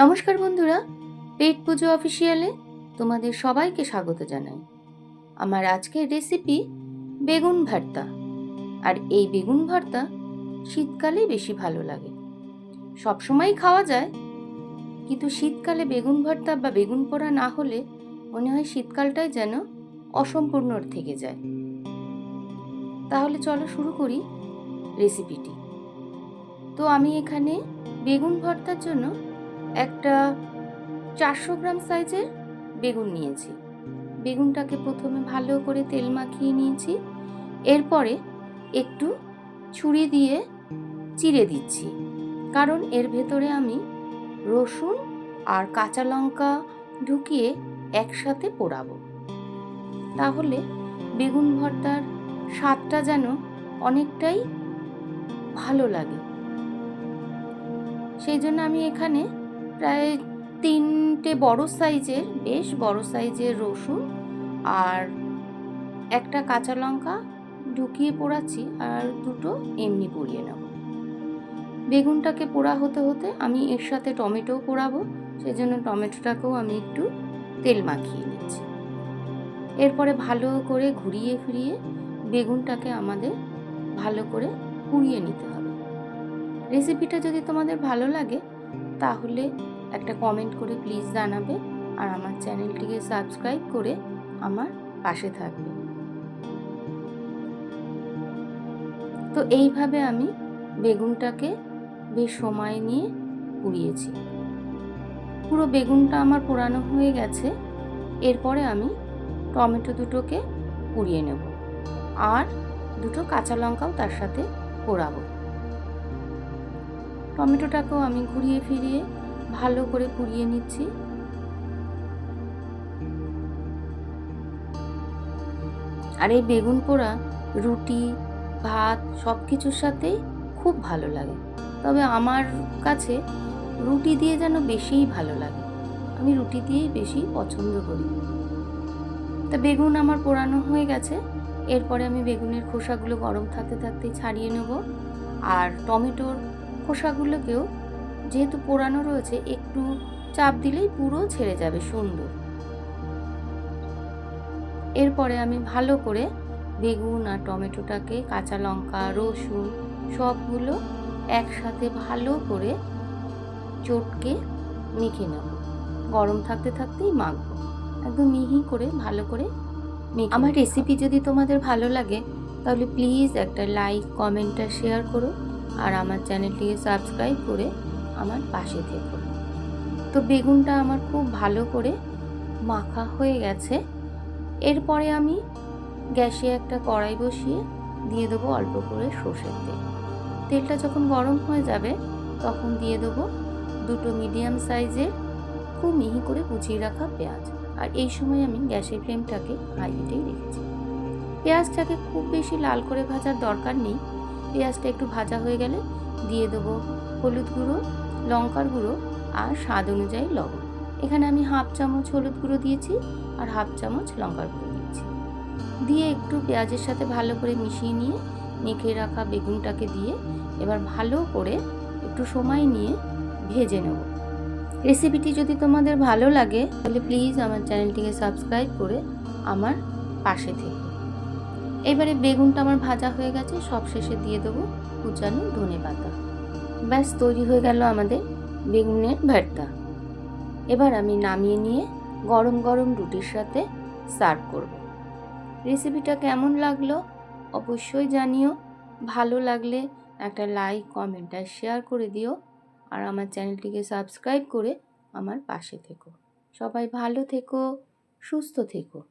নমস্কার বন্ধুরা, পেট পুজো অফিসিয়ালে তোমাদের সবাইকে স্বাগত জানাই। আমার আজকের রেসিপি বেগুন ভর্তা। আর এই বেগুন ভর্তা শীতকালেই বেশি ভালো লাগে। সবসময় খাওয়া যায়, কিন্তু শীতকালে বেগুন ভর্তা বা বেগুন পোড়া না হলে মনে হয় শীতকালটাই যেন অসম্পূর্ণ থেকে যায়। তাহলে চলো শুরু করি রেসিপিটি তো আমি এখানে বেগুন ভর্তার জন্য একটা চারশো গ্রাম সাইজের বেগুন নিয়েছি। বেগুনটাকে প্রথমে ভালো করে তেল মাখিয়ে নিয়েছি। এরপরে একটু ছুরি দিয়ে চিড়ে দিচ্ছি। কারণ এর ভেতরে আমি রসুন আর কাঁচা লঙ্কা ঢুকিয়ে একসাথে পোড়াবো। তাহলে বেগুন ভর্তার স্বাদটা যেন অনেকটাই ভালো লাগে। সেই জন্য আমি এখানে প্রায় তিনটে বড় সাইজের, বেশ বড় সাইজের রসুন আর একটা কাঁচা লঙ্কা ঢুকিয়ে পোড়াচ্ছি আর দুটো এমনি পুড়িয়ে নেব। বেগুনটাকে পোড়া হতে হতে আমি এর সাথে টমেটোও পোড়াবো সেই জন্য টমেটোটাকেও আমি একটু তেল মাখিয়ে নিচ্ছি। এরপরে ভালো করে ঘুরিয়ে ফিরিয়ে বেগুনটাকে আমাদের ভালো করে পুড়িয়ে নিতে হবে। রেসিপিটা যদি তোমাদের ভালো লাগে তাহলে একটা কমেন্ট করে প্লিজ জানাবে আর আমার চ্যানেলটিকে সাবস্ক্রাইব করে আমার পাশে থাকবে। তো এইভাবে আমি বেগুনটাকে বেশ সময় নিয়ে পুড়িয়েছি। পুরো বেগুনটা আমার পোড়ানো হয়ে গেছে। এরপরে আমি টমেটো দুটোকে পুড়িয়ে নেব। আর দুটো কাঁচা লঙ্কাও তার সাথে পোড়াবো। টমেটোটাকেও আমি ঘুরিয়ে ফিরিয়ে ভালো করে পুড়িয়ে নিচ্ছি। আর এই বেগুন পোড়া, রুটি, ভাত সব কিছুর সাথেই খুব ভালো লাগে। তবে আমার কাছে রুটি দিয়ে যেন বেশিই ভালো লাগে। আমি রুটি দিয়েই বেশি পছন্দ করি। তা বেগুন আমার পোড়ানো হয়ে গেছে। এরপরে আমি বেগুনের খোসাগুলো গরম থাকতে থাকতেই ছাড়িয়ে নেব। আর টমেটোর খোসাগুলোকেও যেহেতু পোড়ানো রয়েছে, একটু চাপ দিলেই পুরো ছেড়ে যাবে সুন্দর। এরপরে আমি ভালো করে বেগুন আর টমেটোটাকে, কাঁচা লঙ্কা, রসুন সবগুলো একসাথে ভালো করে চটকে মেখে নেব। গরম থাকতে থাকতেই মাখবো। একদম মিহি করে, ভালো করে মেখে আমার রেসিপি যদি তোমাদের ভালো লাগে, তাহলে প্লিজ একটা লাইক কমেন্ট আর শেয়ার করো। আর আমার চ্যানেলটিকে সাবস্ক্রাইব করে আমার পাশে থেকো। তো বেগুনটা আমার খুব ভালো করে মাখা হয়ে গেছে। এরপরে আমি গ্যাসে একটা কড়াই বসিয়ে দিয়ে দেবো অল্প করে সর্ষের তেল। তেলটা যখন গরম হয়ে যাবে, তখন দিয়ে দেবো দুটো মিডিয়াম সাইজের খুব মিহি করে কুচিয়ে রাখা পেঁয়াজ। আর এই সময় আমি গ্যাসের ফ্লেমটাকে হাই হিটেই রেখেছি। পেঁয়াজটাকে খুব বেশি লাল করে ভাজার দরকার নেই। পেঁয়াজটা একটু ভাজা হয়ে গেলে দিয়ে দেবো হলুদ গুঁড়ো, লঙ্কার গুঁড়ো আর স্বাদ অনুযায়ী লবণ। এখানে আমি হাফ চামচ হলুদ গুঁড়ো দিয়েছি আর হাফ চামচ লঙ্কার গুঁড়ো দিয়েছি। দিয়ে একটু পেঁয়াজের সাথে ভালো করে মিশিয়ে নিয়ে মেখে রাখা বেগুনটাকে দিয়ে এবার ভালো করে একটু সময় নিয়ে ভেজে নেব। রেসিপিটি যদি তোমাদের ভালো লাগে, তাহলে প্লিজ আমার চ্যানেলটিকে সাবস্ক্রাইব করে আমার পাশে থেকে। এবারে বেগুনটা আমার ভাজা হয়ে গেছে, সব শেষে দিয়ে দেবো কুচানো ধনে পাতা। ব্যাস, তৈরি হয়ে গেল আমাদের বেগুনের ভর্তা। এবার আমি নামিয়ে নিয়ে গরম গরম রুটির সাথে সার্ভ করব। রেসিপিটা কেমন লাগল অবশ্যই জানিও। ভালো লাগলে একটা লাইক, কমেন্ট আর শেয়ার করে দিও। আর আমার চ্যানেলটিকে সাবস্ক্রাইব করে আমার পাশে থেকো। সবাই ভালো থেকো, সুস্থ থেকো।